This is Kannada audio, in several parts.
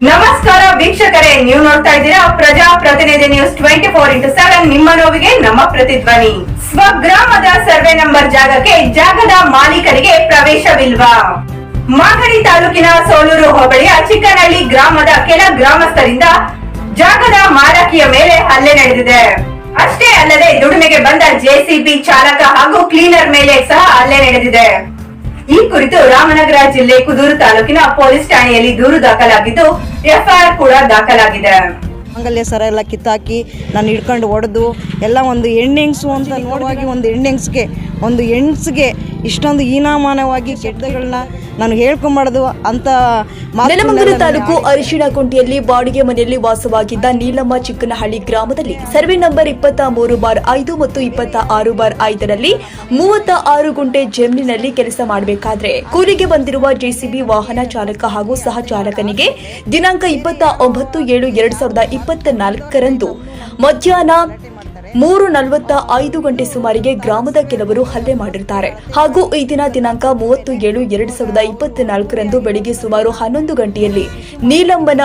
ನಮಸ್ಕಾರ ವೀಕ್ಷಕರೇ, ನೀವು ನೋಡ್ತಾ ಇದ್ದೀರಾ Praja Pratinidhi news twenty four into seven ನಿಮ್ಮ ನೋವಿಗೆ ನಮ್ಮ ಪ್ರತಿಧ್ವನಿ. ಸ್ವಗ್ರಾಮದ ಸರ್ವೆ ನಂಬರ್ ಜಾಗಕ್ಕೆ ಜಾಗದ ಮಾಲೀಕರಿಗೆ ಪ್ರವೇಶವಿಲ್ವಾ? ಮಾಗಡಿ ತಾಲೂಕಿನ ಸೋಲೂರು ಹೋಬಳಿಯ ಚಿಕ್ಕನಹಳ್ಳಿ ಗ್ರಾಮದ ಕೆಲ ಗ್ರಾಮಸ್ಥರಿಂದ ಜಾಗದ ಮಾರಕಿಯ ಮೇಲೆ ಹಲ್ಲೆ ನಡೆದಿದೆ. ಅಷ್ಟೇ ಅಲ್ಲದೆ ದುಡಿಮೆಗೆ ಬಂದ ಜೆಸಿಬಿ ಚಾಲಕ ಹಾಗೂ ಕ್ಲೀನರ್ ಮೇಲೆ ಸಹ ಹಲ್ಲೆ ನಡೆದಿದೆ. ಈ ಕುರಿತು ರಾಮನಗರ ಜಿಲ್ಲೆ ಕುದೂರು ತಾಲೂಕಿನ ಪೊಲೀಸ್ ಠಾಣೆಯಲ್ಲಿ ದೂರು ದಾಖಲಾಗಿದ್ದು, ಎಫ್ಐಆರ್ ಕೂಡ ದಾಖಲಾಗಿದೆ. ಮಾಂಗಲ್ಯ ಸರ ಎಲ್ಲ ಕಿತ್ತಾಕಿ ನಾನು ಹಿಡ್ಕೊಂಡು ಹೊಡೆದು, ಎಲ್ಲ ಒಂದು ಎಂಡಿಂಗ್ಸು ಅಂತ ನೋಡುವಾಗಿ ಒಂದು ಹೆಣ್ಣೆಂಗ್ಸ್ಗೆ ಒಂದು ಹೆಣ್ಸ್ಗೆ ಇಷ್ಟೊಂದು ಹೀನಾಮಾನವಾಗಿ ಕೆಟ್ಟಗಳನ್ನ ನಾನು ಹೇಳ್ಕೊಂಬಾರ್ದು ಅಂತ ನೆಲಮಂಗಲ ತಾಲೂಕು ತಾಲೂಕು ಅರಿಶಿಣಕುಂಟೆಯಲ್ಲಿ ಬಾಡಿಗೆ ಮನೆಯಲ್ಲಿ ವಾಸವಾಗಿದ್ದ ನೀಲಮ್ಮ ಚಿಕ್ಕನಹಳ್ಳಿ ಗ್ರಾಮದಲ್ಲಿ ಸರ್ವೆ ನಂಬರ್ ಇಪ್ಪತ್ತ ಮೂರು ಬಾರ್ ಐದು ಮತ್ತು ಇಪ್ಪತ್ತ ಆರು ಬಾರ್ ಐದರಲ್ಲಿ ಮೂವತ್ತ ಆರು ಗುಂಟೆ ಜಮೀನಿನಲ್ಲಿ ಕೆಲಸ ಮಾಡಬೇಕಾದ್ರೆ. ಕೂಲಿಗೆ ಬಂದಿರುವ ಜೆಸಿಬಿ ವಾಹನ ಚಾಲಕ ಹಾಗೂ ಸಹ ಚಾಲಕನಿಗೆ ದಿನಾಂಕ ಇಪ್ಪತ್ತ ಒಂಬತ್ತು ಏಳು ಎರಡು ಸಾವಿರದ ಇಪ್ಪತ್ತ ನಾಲ್ಕರಂದು ಮಧ್ಯಾಹ್ನ ಮೂರು ನಲವತ್ತ ಐದು ಗಂಟೆ ಸುಮಾರಿಗೆ ಗ್ರಾಮದ ಕೆಲವರು ಹಲ್ಲೆ ಮಾಡಿರ್ತಾರೆ. ಹಾಗೂ ಈ ದಿನ ದಿನಾಂಕ ಮೂವತ್ತು ಏಳು ಎರಡು ಸಾವಿರದ ಇಪ್ಪತ್ತ ನಾಲ್ಕರಂದು ಬೆಳಿಗ್ಗೆ ಸುಮಾರು ಹನ್ನೊಂದು ಗಂಟೆಯಲ್ಲಿ ನೀಲಂಬನ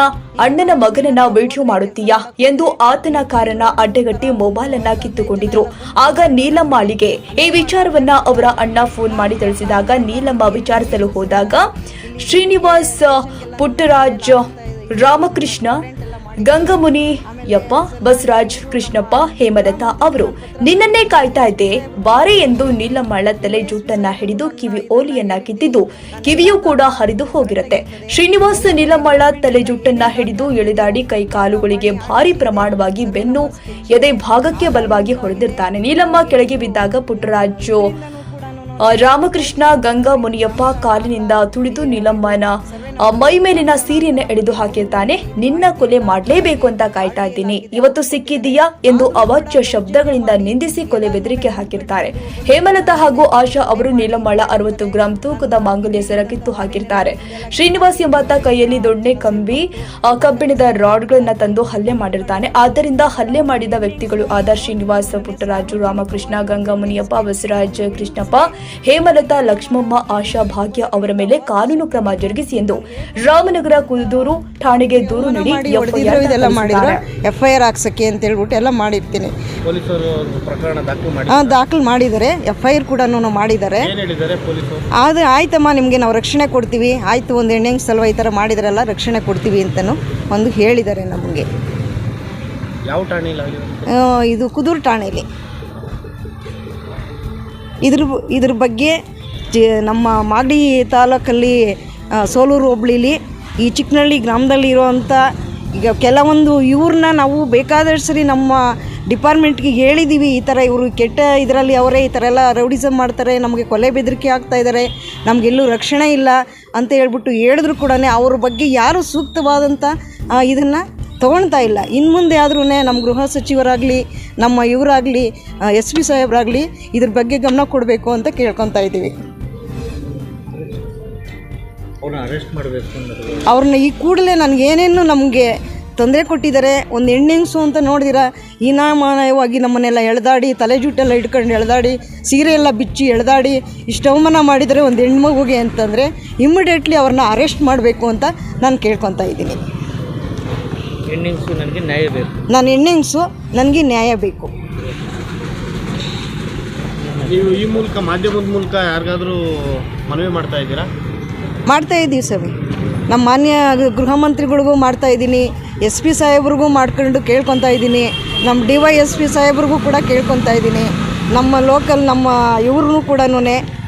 ಅಣ್ಣನ ಮಗನನ್ನ ವಿಡಿಯೋ ಮಾಡುತ್ತೀಯಾ ಎಂದು ಆತನ ಕಾರನ್ನ ಅಡ್ಡಗಟ್ಟಿ ಮೊಬೈಲ್ ಅನ್ನ ಕಿತ್ತುಕೊಂಡಿದ್ರು. ಆಗ ನೀಲಮ್ಮಳಿಗೆ ಈ ವಿಚಾರವನ್ನ ಅವರ ಅಣ್ಣ ಫೋನ್ ಮಾಡಿ ತಿಳಿಸಿದಾಗ ನೀಲಮ್ಮ ವಿಚಾರಿಸಲು ಹೋದಾಗ, ಶ್ರೀನಿವಾಸ್ ಪುಟ್ಟರಾಜ್ ರಾಮಕೃಷ್ಣ, ಗಂಗಮುನಿ ಯಪ್ಪ, ಬಸವರಾಜ್ ಕೃಷ್ಣಪ್ಪ, ಹೇಮಲತಾ ಅವರು, ನಿನ್ನನ್ನೇ ಕಾಯ್ತಾ ಇದ್ದೆ. ಬಾರೆ ಎಂದು ನೀಲಮ್ಮಳ ತಲೆ ಜುಟ್ಟನ್ನ ಹಿಡಿದು ಕಿವಿ ಓಲಿಯನ್ನ ಕಿತ್ತಿದ್ದು, ಕಿವಿಯೂ ಕೂಡ ಹರಿದು ಹೋಗಿರುತ್ತೆ. ಶ್ರೀನಿವಾಸ್ ನೀಲಮ್ಮಳ ತಲೆ ಜುಟ್ಟನ್ನ ಹಿಡಿದು ಎಳೆದಾಡಿ ಕೈ ಕಾಲುಗಳಿಗೆ ಭಾರಿ ಪ್ರಮಾಣವಾಗಿ ಬೆನ್ನು ಎದೆ ಭಾಗಕ್ಕೆ ಬಲವಾಗಿ ಹೊಡೆದಿರ್ತಾನೆ. ನೀಲಮ್ಮ ಕೆಳಗೆ ಬಿದ್ದಾಗ ಪುಟ್ಟರಾಜು ರಾಮಕೃಷ್ಣ ಗಂಗಾ ಮುನಿಯಪ್ಪ ಕಾಲಿನಿಂದ ತುಳಿದು ನೀಲಮ್ಮನ ಮೈ ಮೇಲಿನ ಸೀರೆಯನ್ನು ಎಳೆದು ಹಾಕಿರ್ತಾನೆ. ನಿನ್ನ ಕೊಲೆ ಮಾಡಲೇಬೇಕು ಅಂತ ಕಾಯ್ತಾ ಇದ್ದೀನಿ. ಇವತ್ತು ಸಿಕ್ಕಿದೀಯಾ ಎಂದು ಅವಾಚ್ಯ ಶಬ್ದಗಳಿಂದ ನಿಂದಿಸಿ ಕೊಲೆ ಬೆದರಿಕೆ ಹಾಕಿರ್ತಾರೆ. ಹೇಮಲತಾ ಹಾಗೂ ಆಶಾ ಅವರು ನೀಲಮ್ಮಳ ಅರವತ್ತು ಗ್ರಾಂ ತೂಕದ ಮಾಂಗಲ್ಯ ಸರ ಕಿತ್ತು ಹಾಕಿರ್ತಾರೆ. ಶ್ರೀನಿವಾಸ್ ಎಂಬಾತ ಕೈಯಲ್ಲಿ ದೊಣ್ಣೆ ಕಂಬಿ ಕಬ್ಬಿಣದ ರಾಡ್ಗಳನ್ನ ತಂದು ಹಲ್ಲೆ ಮಾಡಿರ್ತಾನೆ. ಆದ್ದರಿಂದ ಹಲ್ಲೆ ಮಾಡಿದ ವ್ಯಕ್ತಿಗಳು ಆದ ಶ್ರೀನಿವಾಸ ಪುಟ್ಟರಾಜು, ರಾಮಕೃಷ್ಣ ಗಂಗಾಮುನಿಯಪ್ಪ ಬಸವರಾಜ್ ಕೃಷ್ಣಪ್ಪ ಹೇಮಲತಾ ಲಕ್ಷ್ಮಮ್ಮ ಆಶಾ ಭಾಗ್ಯ ಅವರ ಮೇಲೆ ಕಾನೂನು ಕ್ರಮ ಜರುಗಿಸಿ ಎಂದು ರಾಮನಗರ ಕುದೂರು ಠಾಣೆಗೆ ದೂರು ನೀಡಿ ಎಫ್ಐಆರ್ ಇದೆಲ್ಲ ಮಾಡಿದ್ರು ಎಫ್ ಐ ಆರ್ ಹಾಕ್ಸಕ್ಕೆ ಅಂತ ಹೇಳ್ಬಿಟ್ಟು ಎಲ್ಲ ಮಾಡಿರ್ತೀನಿ. ಹಾಂ ದಾಖಲು ಮಾಡಿದ್ದಾರೆ. ಎಫ್ಐಆರ್ ಐ ಆರ್ ಕೂಡ ಮಾಡಿದ್ದಾರೆ ಆದರೆ ಆಯ್ತಮ್ಮ ನಿಮಗೆ ನಾವು ರಕ್ಷಣೆ ಕೊಡ್ತೀವಿ. ಆಯ್ತು ಒಂದು ಹೆಣ್ಣೆಂಗ್ ಸಲುವ ಈ ಥರ ಮಾಡಿದ್ರಲ್ಲ ರಕ್ಷಣೆ ಕೊಡ್ತೀವಿ ಅಂತಲೂ ಒಂದು ಹೇಳಿದ್ದಾರೆ ನಮಗೆ. ಯಾವ ಠಾಣೆಯಲ್ಲಿ ಇದು ಕುದೂರು ಠಾಣೆಯಲ್ಲಿ. ಇದ್ರ ಇದ್ರ ಬಗ್ಗೆ ಜ- ನಮ್ಮ ಮಾಗಡಿ ತಾಲೂಕಲ್ಲಿ ಸೋಲೂರು ಹೋಬ್ಳಿಲಿ, ಈ ಚಿಕ್ಕನಹಳ್ಳಿ ಗ್ರಾಮದಲ್ಲಿ ಇರೋವಂಥ ಈಗ ಕೆಲವೊಂದು ಇವ್ರನ್ನ ನಾವು ಬೇಕಾದಷ್ಟು ಸರಿ ನಮ್ಮ ಡಿಪಾರ್ಟ್ಮೆಂಟ್ಗೆ ಹೇಳಿದ್ದೀವಿ ಈ ಥರ ಇವರು ಕೆಟ್ಟ ಇದರಲ್ಲಿ ಅವರೇ ಈ ಥರ ಎಲ್ಲ ರೌಡಿಸಮ್ ಮಾಡ್ತಾರೆ, ನಮಗೆ ಕೊಲೆ ಬೆದರಿಕೆ ಆಗ್ತಾ ಇದ್ದಾರೆ ನಮಗೆಲ್ಲೂ ರಕ್ಷಣೆ ಇಲ್ಲ ಅಂತ ಹೇಳ್ಬಿಟ್ಟು ಹೇಳಿದ್ರು ಕೂಡ ಅವ್ರ ಬಗ್ಗೆ ಯಾರು ಸೂಕ್ತವಾದಂಥ ಇದನ್ನು ತೊಗೊಳ್ತಾ ಇಲ್ಲ. ಇನ್ನು ಮುಂದೆ ಆದ್ರೂ ನಮ್ಮ ಗೃಹ ಸಚಿವರಾಗಲಿ ನಮ್ಮ ಇವರಾಗಲಿ ಎಸ್ ಪಿ ಸಾಹೇಬರಾಗಲಿ ಇದ್ರ ಬಗ್ಗೆ ಗಮನ ಕೊಡಬೇಕು ಅಂತ ಕೇಳ್ಕೊತಾ ಇದ್ದೀವಿ ಅವ್ರನ್ನ ಈ ಕೂಡಲೇ ನನಗೇನೇನು ನಮಗೆ ತೊಂದರೆ ಕೊಟ್ಟಿದ್ದಾರೆ ಒಂದು ಹೆಣ್ಣೆಂಗ್ಸು ಅಂತ ನೋಡಿದಿರ? ಹೀನಾಮಾನಯವಾಗಿ ನಮ್ಮನ್ನೆಲ್ಲ ಎಳೆದಾಡಿ ತಲೆ ಜುಟ್ಟೆಲ್ಲ ಇಟ್ಕೊಂಡು ಎಳೆದಾಡಿ ಸೀರೆ ಎಲ್ಲ ಬಿಚ್ಚಿ ಎಳೆದಾಡಿ ಇಷ್ಟು ಅವಮಾನ ಮಾಡಿದರೆ ಒಂದು ಹೆಣ್ಮಗುಗೆ ಅಂತಂದರೆ ಇಮ್ಮಿಡಿಯೇಟ್ಲಿ ಅವ್ರನ್ನ ಅರೆಸ್ಟ್ ಮಾಡಬೇಕು ಅಂತ ನಾನು ಕೇಳ್ಕೊತಾ ಇದ್ದೀನಿ ಹೆಣ್ಣಿಂಗ್ಸು ನನಗೆ ನ್ಯಾಯ ಬೇಕು. ನಾನು ಹೆಣ್ಣೆಂಗ್ಸು ನನಗೆ ನ್ಯಾಯ ಬೇಕು. ನೀವು ಈ ಮೂಲಕ ಮಾಧ್ಯಮದ ಮೂಲಕ ಯಾರಿಗಾದರೂ ಮನವಿ ಮಾಡ್ತಾ ಇದ್ದೀರಾ? ಮಾಡ್ತಾ ಇದ್ದೀವಿ ಸರ್ ನಮ್ಮ ಮಾನ್ಯ ಗೃಹ ಮಂತ್ರಿಗಳಿಗೂ ಮಾಡ್ತಾ ಇದ್ದೀನಿ. ಎಸ್ ಪಿ ಸಾಹೇಬ್ರಿಗೂ ಮಾಡ್ಕೊಂಡು ಕೇಳ್ಕೊತಾ ಇದ್ದೀನಿ. ನಮ್ಮ ಡಿ ವೈ ಎಸ್ ಪಿ ಸಾಹೇಬ್ರಿಗೂ ಕೂಡ ಕೇಳ್ಕೊತಾ ಇದ್ದೀನಿ. ನಮ್ಮ ಲೋಕಲ್ ನಮ್ಮ ಇವ್ರನ್ನೂ ಕೂಡ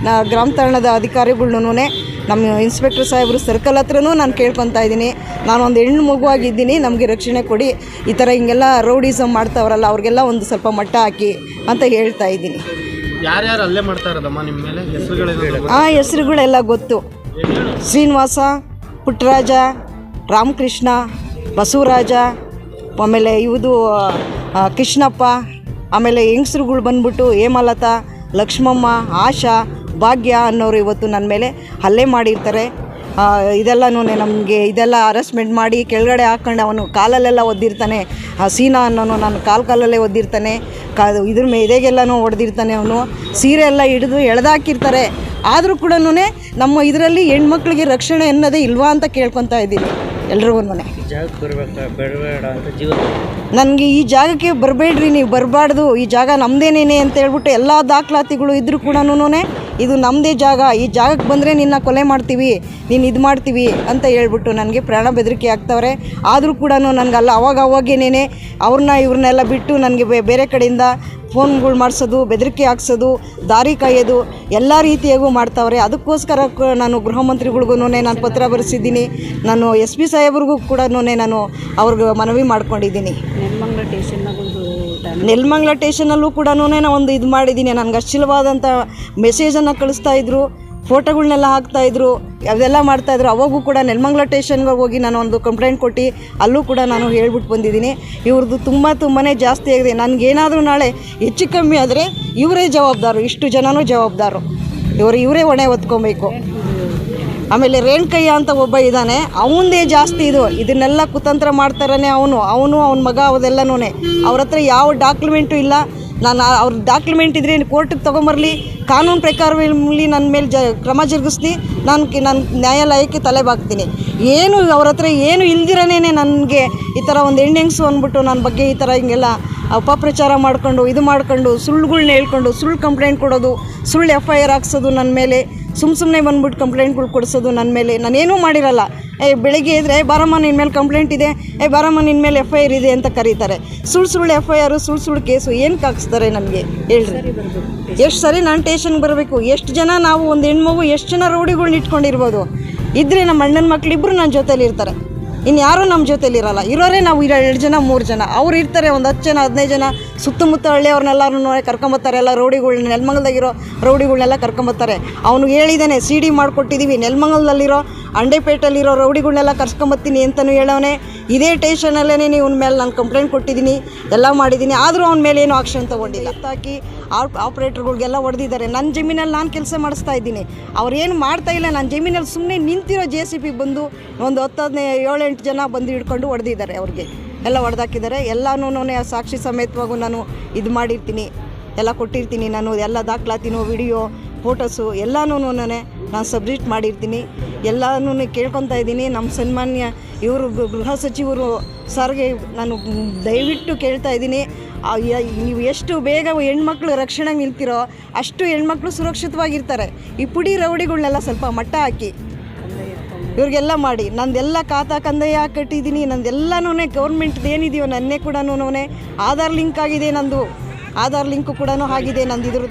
ನಾ ಗ್ರಾಮ ತಾಣದ ಅಧಿಕಾರಿಗಳ್ನೂ ನಮ್ಮ ಇನ್ಸ್ಪೆಕ್ಟರ್ ಸಾಹೇಬ್ರು ಸರ್ಕಲ್ ಹತ್ರನೂ ನಾನು ಕೇಳ್ಕೊತಾ ಇದ್ದೀನಿ. ನಾನು ಒಂದು ಹೆಣ್ಣು ಮಗುವಾಗಿದ್ದೀನಿ ನಮಗೆ ರಕ್ಷಣೆ ಕೊಡಿ. ಈ ಥರ ಹಿಂಗೆಲ್ಲ ರೌಡಿಸಮ್ ಮಾಡ್ತಾವ್ರಲ್ಲ ಅವ್ರಿಗೆಲ್ಲ ಒಂದು ಸ್ವಲ್ಪ ಮಟ್ಟ ಹಾಕಿ ಅಂತ ಹೇಳ್ತಾ ಇದ್ದೀನಿ. ಯಾರ್ಯಾರು ಅಲ್ಲೇ ಮಾಡ್ತಾ ಇರೋದಮ್ಮ ನಿಮ್ಮ ಮೇಲೆ? ಹೆಸರುಗಳೇನು ಆ ಹೆಸರುಗಳೆಲ್ಲ ಗೊತ್ತು. ಶ್ರೀನಿವಾಸ ಪುಟ್ಟರಾಜ ರಾಮಕೃಷ್ಣ ಬಸವರಾಜ ಆಮೇಲೆ ಇವುದು ಕೃಷ್ಣಪ್ಪ ಆಮೇಲೆ ಹೆಂಗಸ್ರುಗಳು ಬಂದ್ಬಿಟ್ಟು ಹೇಮಲತಾ ಲಕ್ಷ್ಮಮ್ಮ ಆಶಾ ಭಾಗ್ಯ ಅನ್ನೋರು ಇವತ್ತು ನನ್ನ ಮೇಲೆ ಹಲ್ಲೆ ಮಾಡಿರ್ತಾರೆ. ಇದೆಲ್ಲನೂ ನಮಗೆ ಇದೆಲ್ಲ ಅರೆಸ್ಟ್ಮೆಂಟ್ ಮಾಡಿ ಕೆಳಗಡೆ ಹಾಕ್ಕೊಂಡು ಅವನು ಕಾಲಲ್ಲೆಲ್ಲ ಒದ್ದಿರ್ತಾನೆ. ಆ ಸೀನಾ ಅನ್ನೋನು ನಾನು ಕಾಲು ಕಾಲಲ್ಲೇ ಒದ್ದಿರ್ತಾನೆ. ಕಾ ಇದ್ರ ಮೇ ಇದೆಗೆಲ್ಲನೂ ಹೊಡೆದಿರ್ತಾನೆ ಅವನು. ಸೀರೆ ಎಲ್ಲ ಹಿಡಿದು ಎಳೆದಾಕಿರ್ತಾರೆ. ಆದರೂ ಕೂಡ ನಮ್ಮ ಇದರಲ್ಲಿ ಹೆಣ್ಮಕ್ಳಿಗೆ ರಕ್ಷಣೆ ಅನ್ನೋದೇ ಇಲ್ವಾ ಅಂತ ಕೇಳ್ಕೊತಾ ಇದ್ದೀನಿ ಎಲ್ರಿಗೂ ಮನೆ. ನನಗೆ ಈ ಜಾಗಕ್ಕೆ ಬರಬೇಡ್ರಿ ನೀವು ಬರಬಾರ್ದು. ಈ ಜಾಗ ನಮ್ಮದೇನೇನೆ ಅಂತ ಹೇಳ್ಬಿಟ್ಟು ಎಲ್ಲ ದಾಖಲಾತಿಗಳು ಇದ್ದರೂ ಕೂಡ ಇದು ನಮ್ಮದೇ ಜಾಗ, ಈ ಜಾಗಕ್ಕೆ ಬಂದರೆ ನಿನ್ನ ಕೊಲೆ ಮಾಡ್ತೀವಿ, ನೀನು ಇದು ಮಾಡ್ತೀವಿ ಅಂತ ಹೇಳ್ಬಿಟ್ಟು ನನಗೆ ಪ್ರಾಣ ಬೆದರಿಕೆ ಆಗ್ತವ್ರೆ. ಆದರೂ ಕೂಡ ನನಗೆ ಅಲ್ಲ ಅವಾಗ ಅವಾಗೇನೇನೆ ಅವ್ರನ್ನ ಇವ್ರನ್ನೆಲ್ಲ ಬಿಟ್ಟು ನನಗೆ ಬೇರೆ ಕಡೆಯಿಂದ ಫೋನ್ಗಳು ಮಾಡಿಸೋದು, ಬೆದರಿಕೆ ಹಾಕ್ಸೋದು, ದಾರಿ ಕಾಯೋದು, ಎಲ್ಲ ರೀತಿಯಾಗೂ ಮಾಡ್ತಾವ್ರೆ. ಅದಕ್ಕೋಸ್ಕರ ನಾನು ಗೃಹ ಮಂತ್ರಿಗಳಿಗೂ ನಾನು ಪತ್ರ ಬರೆಸಿದ್ದೀನಿ. ನಾನು ಎಸ್ ಪಿ ಸಾಹೇಬ್ರಿಗೂ ಕೂಡ ನಾನು ಅವ್ರಿಗೆ ಮನವಿ ಮಾಡ್ಕೊಂಡಿದ್ದೀನಿ. ನೆಲಮಂಗ್ಲ ಸ್ಟೇಷನಲ್ಲೂ ಕೂಡ ನಾನು ಒಂದು ಇದು ಮಾಡಿದ್ದೀನಿ ನನಗೆ ಅಶ್ಲೀಲವಾದಂಥ ಮೆಸೇಜನ್ನು ಕಳಿಸ್ತಾ ಇದ್ರು ಫೋಟೋಗಳ್ನೆಲ್ಲ ಹಾಕ್ತಾಯಿದ್ರು ಅದೆಲ್ಲ ಮಾಡ್ತಾಯಿದ್ರು ಅವಾಗೂ ಕೂಡ ನೆಲ್ಮಂಗ್ಲ ಟೇಷನ್ಗೆ ಹೋಗಿ ನಾನು ಒಂದು ಕಂಪ್ಲೇಂಟ್ ಕೊಟ್ಟು ಅಲ್ಲೂ ಕೂಡ ನಾನು ಹೇಳ್ಬಿಟ್ಟು ಬಂದಿದ್ದೀನಿ. ಇವ್ರದ್ದು ತುಂಬ ತುಂಬಾ ಜಾಸ್ತಿ ಆಗಿದೆ. ನನಗೇನಾದರೂ ನಾಳೆ ಹೆಚ್ಚು ಕಮ್ಮಿ ಆದರೆ ಇವರೇ ಜವಾಬ್ದಾರು, ಇಷ್ಟು ಜನನೂ ಜವಾಬ್ದಾರು. ಇವರು ಇವರೇ ಹೊಣೆ ಹೊತ್ಕೊಬೇಕು. ಆಮೇಲೆ ರೇಣುಕಯ್ಯ ಅಂತ ಒಬ್ಬ ಇದ್ದಾನೆ ಅವನದೇ ಜಾಸ್ತಿ ಇದು. ಇದನ್ನೆಲ್ಲ ಕುತಂತ್ರ ಮಾಡ್ತಾರನೆ ಅವನು. ಅವನು, ಅವನ ಮಗ ಅವದೆಲ್ಲನೂ ಅವ್ರ ಹತ್ರ ಯಾವ ಡಾಕ್ಯುಮೆಂಟು ಇಲ್ಲ. ನಾನು ಅವ್ರ ಡಾಕ್ಯುಮೆಂಟ್ ಇದ್ರೆ ಕೋರ್ಟಿಗೆ ತೊಗೊಂಬರಲಿ. ಕಾನೂನು ಪ್ರಕಾರದಲ್ಲಿ ನನ್ನ ಮೇಲೆ ಜ ಕ್ರಮ ಜರುಗಿಸ್ಲಿ. ನಾನು ನನ್ನ ನಾನು ನ್ಯಾಯಾಲಯಕ್ಕೆ ತಲೆ ಬಾಕ್ತೀನಿ. ಏನು ಅವ್ರ ಹತ್ರ ಏನು ಇಲ್ದಿರನೇ ನನಗೆ. ಈ ಥರ ಒಂದು ಹೆಣ್ಣೆಂಗ್ಸು ಅಂದ್ಬಿಟ್ಟು ನನ್ನ ಬಗ್ಗೆ ಈ ಥರ ಹಿಂಗೆಲ್ಲ ಅಪಪ್ರಚಾರ ಮಾಡ್ಕೊಂಡು, ಇದು ಮಾಡ್ಕೊಂಡು, ಸುಳ್ಳುಗಳ್ನ ಹೇಳ್ಕೊಂಡು, ಸುಳ್ಳು ಕಂಪ್ಲೇಂಟ್ ಕೊಡೋದು, ಸುಳ್ಳು ಎಫ್ ಐ ಆರ್ ಹಾಕ್ಸೋದು ನನ್ನ ಮೇಲೆ ಸುಮ್ಮ ಸುಮ್ಮನೆ ಬಂದ್ಬಿಟ್ಟು ಕಂಪ್ಲೇಂಟ್ಗಳು ಕೊಡಿಸೋದು ನನ್ನ ಮೇಲೆ. ನಾನೇನೂ ಮಾಡಿರಲ್ಲ. ಏ, ಬೆಳಿಗ್ಗೆ ಇದ್ದರೆ ಬಾರಮ್ಮ ನಿನ್ನ ಮೇಲೆ ಕಂಪ್ಲೇಂಟ್ ಇದೆ. ಏ, ಬಾರಮ್ಮ ನಿನ್ನ ಮೇಲೆ ಎಫ್ ಐ ಆರ್ ಇದೆ ಅಂತ ಕರೀತಾರೆ. ಸುಳ್ಳು ಸುಳ್ಳು ಎಫ್ ಐ ಆರು ಸುಳ್ಳು ಸುಳ್ಳು ಕೇಸು ಏನು ಹಾಕ್ಸ್ತಾರೆ ನಮಗೆ ಹೇಳ್ರಿ. ಎಷ್ಟು ಸರಿ ನಾನು ಟೇಷನ್ಗೆ ಬರಬೇಕು. ಎಷ್ಟು ಜನ ನಾವು ಒಂದು ಹೆಣ್ಮಗು, ಎಷ್ಟು ಜನ ರೌಡಿಗಳ್ನ ಇಟ್ಕೊಂಡಿರ್ಬೋದು? ಇದ್ದರೆ ನಮ್ಮ ಅಣ್ಣನ ಮಕ್ಕಳಿಬ್ಬರು ನನ್ನ ಜೊತೇಲಿ ಇರ್ತಾರೆ. ಇನ್ನು ಯಾರೂ ನಮ್ಮ ಜೊತೇಲಿ ಇರಲ್ಲ. ಇರೋರೇ ನಾವು ಎರಡು ಜನ, ಮೂರು ಜನ. ಅವ್ರು ಇರ್ತಾರೆ ಒಂದು ಹತ್ತು ಜನ, ಹದಿನೈದು ಜನ. ಸುತ್ತಮುತ್ತ ಹಳ್ಳಿಯವ್ರನ್ನೆಲ್ಲರೂ ಕರ್ಕೊಂಬತ್ತಾರೆ. ಎಲ್ಲ ರೌಡಿಗಳ್ನ ನೆಲಮಂಗಲದಾಗಿರೋ ರೌಡಿಗಳ್ನೆಲ್ಲ ಕರ್ಕೊಂಬತ್ತಾರೆ. ಅವನು ಹೇಳಿದ್ದಾನೆ, ಸಿ ಡಿ ಮಾಡಿಕೊಟ್ಟಿದ್ದೀವಿ ನೆಲಮಂಗಲದಲ್ಲಿರೋ ಅಂಡೇಪೇಟೆಯಲ್ಲಿರೋ ರೌಡಿಗಳನ್ನೆಲ್ಲ ಕರ್ಸ್ಕೊಂಬತ್ತೀನಿ ಅಂತಲೂ ಹೇಳೋನೆ ಇದೇ ಟೇಷನಲ್ಲೇ ಇವನ ಮೇಲೆ ನಾನು ಕಂಪ್ಲೇಂಟ್ ಕೊಟ್ಟಿದ್ದೀನಿ, ಎಲ್ಲ ಮಾಡಿದ್ದೀನಿ. ಆದರೂ ಅವನ ಮೇಲೆ ಏನೂ ಆಕ್ಷನ್ ತೊಗೊಂಡಿಲ್ಲ. ಹಾಕಿ ಆಪ್ ಆಪ್ರೇಟರ್ಗಳಿಗೆಲ್ಲ ಹೊಡೆದಿದ್ದಾರೆ. ನನ್ನ ಜಮೀನಲ್ಲಿ ನಾನು ಕೆಲಸ ಮಾಡಿಸ್ತಾ ಇದ್ದೀನಿ. ಅವ್ರೇನು ಮಾಡ್ತಾ ಇಲ್ಲ. ನನ್ನ ಜಮೀನಲ್ಲಿ ಸುಮ್ಮನೆ ನಿಂತಿರೋ ಜೆ ಸಿ ಪಿ ಬಂದು ಒಂದು ಹತ್ತು ಹದಿನೈದು ಏಳೆಂಟು ಜನ ಬಂದು ಹಿಡ್ಕೊಂಡು ಹೊಡೆದಿದ್ದಾರೆ ಅವ್ರಿಗೆ. ಎಲ್ಲ ಹೊಡೆದಾಕಿದ್ದಾರೆ. ಎಲ್ಲನೂ ಸಾಕ್ಷಿ ಸಮೇತವಾಗೂ ನಾನು ಇದು ಮಾಡಿರ್ತೀನಿ. ಎಲ್ಲ ಕೊಟ್ಟಿರ್ತೀನಿ ನಾನು. ಎಲ್ಲ ದಾಖಲಾತಿನೋ, ವಿಡಿಯೋ ಫೋಟೋಸು ಎಲ್ಲನೂ ನಾನು ಸಬ್ಮಿಟ್ ಮಾಡಿರ್ತೀನಿ. ಎಲ್ಲನೂ ಕೇಳ್ಕೊತಾ ಇದ್ದೀನಿ. ನಮ್ಮ ಸನ್ಮಾನ್ಯ ಇವರು ಗೃಹ ಸಚಿವರು ಸರ್ಗೆ ನಾನು ದಯವಿಟ್ಟು ಕೇಳ್ತಾ ಇದ್ದೀನಿ. ನೀವು ಎಷ್ಟು ಬೇಗ ಹೆಣ್ಮಕ್ಳು ರಕ್ಷಣೆಗೆ ನಿಲ್ತಿರೋ ಅಷ್ಟು ಹೆಣ್ಮಕ್ಳು ಸುರಕ್ಷಿತವಾಗಿರ್ತಾರೆ. ಈ ಪುಡಿ ರೌಡಿಗಳನ್ನೆಲ್ಲ ಸ್ವಲ್ಪ ಮಟ್ಟ ಹಾಕಿ. ಇವ್ರಿಗೆಲ್ಲ ಮಾಡಿ. ನಂದೆಲ್ಲ ಖಾತಾ ಕಂದಾಯ ಕಟ್ಟಿದ್ದೀನಿ. ನಂದೆಲ್ಲನೂ ಗೌರ್ಮೆಂಟ್ದು ಏನಿದೆಯೋ ನನ್ನೇ ಕೂಡ ಆಧಾರ್ ಲಿಂಕ್ ಆಗಿದೆ ನಂದು. ಆಧಾರ್ ಲಿಂಕು ಕೂಡ ಆಗಿದೆ ನಂದು ಇದ್ರ